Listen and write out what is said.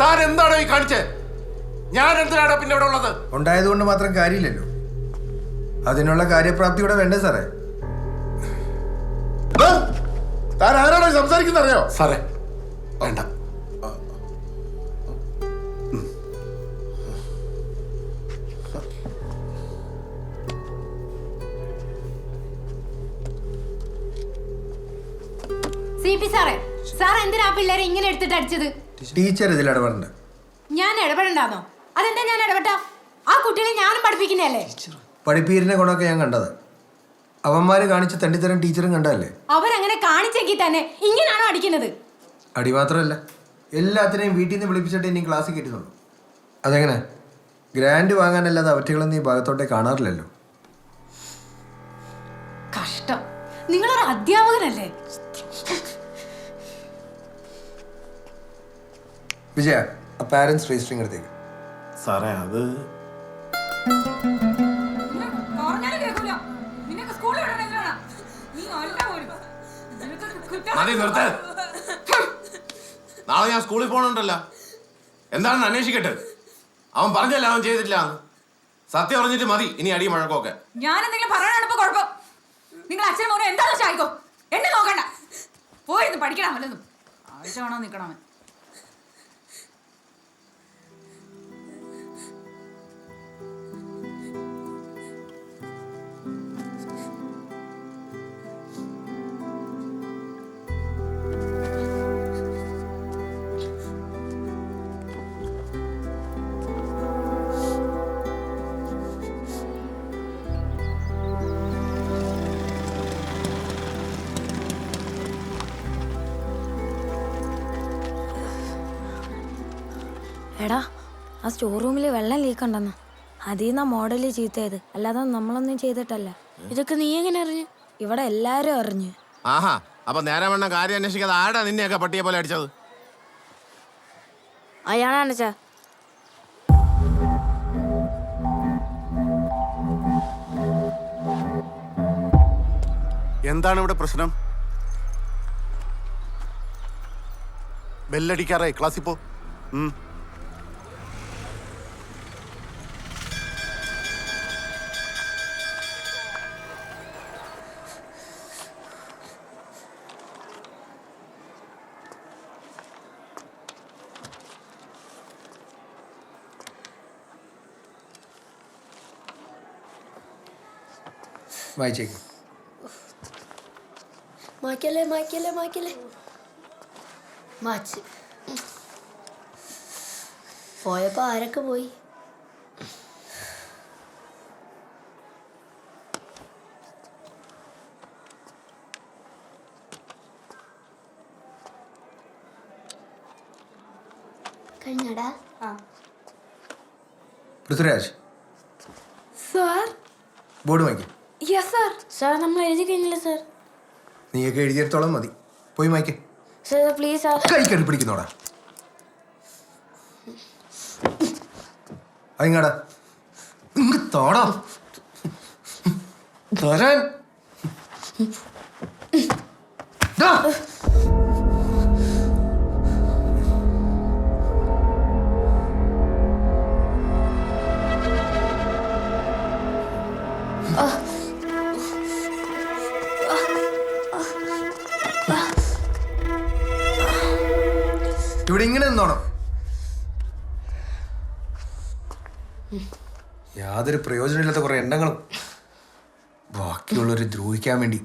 താൻ എന്താണോ ഈ കാണിച്ചത് ഞാൻ എന്തിനാണ് പിന്നെ ഇവിടെ ഉള്ളത്? ഉണ്ടായതുകൊണ്ട് മാത്രം കാര്യമില്ലല്ലോ. അതിനുള്ള കാര്യപ്രാപ്തി ഇവിടെ വേണ്ടേ സാറേ? താൻ ആരാണോ സംസാരിക്കുന്നത് അറിയോ? സാറേ വേണ്ട. സി പി സാറേ സാർ എന്തിനാ പിള്ളേരെ ഇങ്ങനെ എടുത്തിട്ട് അടിച്ചത്? ടീച്ചർ ഇതിൽ ഇടപെടണ്ട. ഞാൻ ഇടപെടണ്ടാന്നോ? അതെന്താ ഞാൻ ഇടപെട്ട? ആ കുട്ടികളെ ഞാനും പഠിപ്പിക്കുന്നതല്ലേ? പഠിപ്പീരിനെ കൊണ്ടൊക്കെ ഞാൻ കണ്ടത്. അവന്മാര് കാണിച്ച തണ്ടിത്തരം ടീച്ചറും കണ്ടല്ലേ അവരങ്ങനെ കാണിച്ചെങ്കിൽ തന്നെ ഇങ്ങനാണോ അടിക്കുന്നത്? അടി മാത്രമല്ല എല്ലാത്തിനെയും വീട്ടിൽ നിന്ന് വിളിപ്പിച്ചിട്ട് ഇനി ക്ലാസ്സിൽ കിട്ടുന്നുള്ളൂ അതെങ്ങനെ? ഗ്രാൻഡ് വാങ്ങാനല്ലാതെ അവറ്റകളൊന്നും ഈ ഭാഗത്തോട്ടേ കാണാറില്ലല്ലോ. കഷ്ടം. നിങ്ങളൊരു അധ്യാപകനല്ലേ? വിജയ പാരൻസ് രജിസ്റ്ററിങ് എടുത്തേക്ക്. സാറേ അത് മതി നിർത്ത്. നാളെ ഞാൻ സ്കൂളിൽ പോകണുണ്ടല്ലോ എന്താണെന്ന് അന്വേഷിക്കട്ടെ. അവൻ പറഞ്ഞല്ല അവൻ ചെയ്തിട്ടില്ല സത്യം പറഞ്ഞിട്ട് മതി ഇനി അടി മഴക്കൊക്കെ. ഞാൻ എന്തെങ്കിലും പറയാനാണ് ഇപ്പൊ കുഴപ്പം. നിങ്ങൾ അച്ഛനും മോനും എന്താണെന്ന് വെച്ചാൽ ആയിക്കോ? എന്നെ നോക്കണ്ട. പോയിരുന്നു പഠിക്കണം വല്ലതും. ആവശ്യമാണോ നിൽക്കണം എടാ ആ സ്റ്റോർ റൂമിൽ വെള്ളം ലീക്ക് ഉണ്ടെന്ന്. അതിൽ നിന്നാ മോഡൽ ചീത്തയത്. അല്ലാതെ നമ്മളൊന്നും ചെയ്തിട്ടല്ല. ഇതൊക്കെ നീ എങ്ങനെ അറിഞ്ഞു? ഇവിടെ എല്ലാരും അറിഞ്ഞു. ആഹാ അപ്പൊ നേരെ വണ്ണ കാര്യം അന്വേഷിക്കാതെ ആടാ നിന്നെയൊക്കെ പട്ടിയെ പോലെ അടിച്ചത്? അയാളാണ് ചാ എന്താണ് ഇവിടെ പ്രശ്നം? ബെല്ലടിക്കാറായി. ക്ലാസ്സിൽ പോ. വായിച്ചേക്ക്. മായ്ക്കല്ലേ മായ്ക്കല്ലേ മായ്ക്കല്ലേ? മാച്ച്. പോയപ്പോ ആരൊക്കെ പോയി? കഴിഞ്ഞടാ. പൃഥ്വിരാജ്. സാർ? ബോർഡ് വായിക്കും. യെസ് സാർ സാർ നമ്മൾ എഴുതി കഴിഞ്ഞില്ല സാർ നീയൊക്കെ എഴുതിയെടുത്തോളം മതി. പോയി വായിക്കേ സാർ പ്ലീസ് സാർ കൈ കയറി പിടിക്കുന്നോടാ അതിങ്ങടാ? ഇങ്ങ് തോടാ. തരാൻ. ഇവിടെ ഇങ്ങനെ നിന്നോണം. യാതൊരു പ്രയോജനമില്ലാത്ത കുറെ എണ്ണങ്ങളും ബാക്കിയുള്ളവരെ ദ്രോഹിക്കാൻ വേണ്ടി.